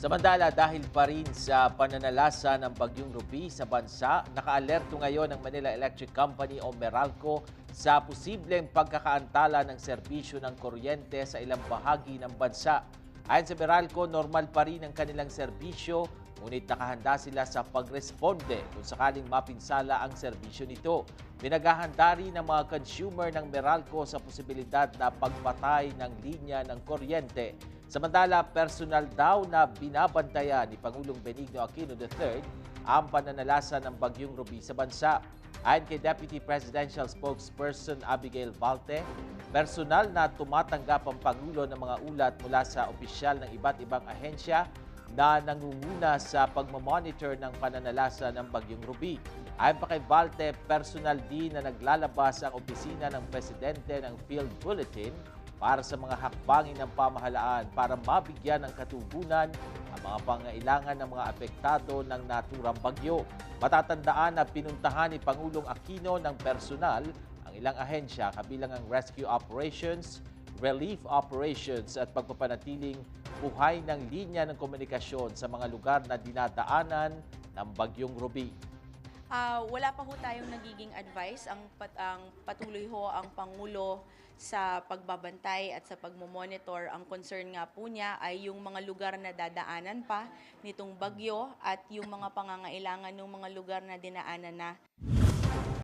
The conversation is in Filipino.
Samantala, dahil pa rin sa pananalasa ng Bagyong Ruby sa bansa, nakaalerto ngayon ang Manila Electric Company o Meralco sa posibleng pagkakaantala ng serbisyo ng kuryente sa ilang bahagi ng bansa. Ayon sa Meralco, normal pa rin ang kanilang serbisyo, ngunit nakahanda sila sa pagresponde kung sakaling mapinsala ang serbisyo nito. Pinaghahanda rin ng mga consumer ng Meralco sa posibilidad na pagpatay ng linya ng kuryente. Samantala, personal daw na binabantayan ni Pangulong Benigno Aquino III ang pananalasa ng Bagyong Ruby sa bansa. Ayon kay Deputy Presidential Spokesperson Abigail Valte, personal na tumatanggap ang Pangulo ng mga ulat mula sa opisyal ng iba't ibang ahensya na nangunguna sa pagmamonitor ng pananalasa ng Bagyong Ruby. Ayon pa kay Valte, personal din na naglalabas ang opisina ng Presidente ng Field Bulletin para sa mga hakbangin ng pamahalaan para mabigyan ng katugunan ang mga pangailangan ng mga apektado ng naturang bagyo. Matatandaan na pinuntahan ni Pangulong Aquino ng personal ang ilang ahensya kabilang ang rescue operations, relief operations at pagpapanatiling buhay ng linya ng komunikasyon sa mga lugar na dinadaanan ng Bagyong Ruby. Ah, wala pa ho tayong nagiging advice. Ang, pat, ang patuloy ho ang Pangulo sa pagbabantay at sa pagmomonitor. Ang concern nga po niya ay yung mga lugar na dadaanan pa nitong bagyo at yung mga pangangailangan ng mga lugar na dinaanan na.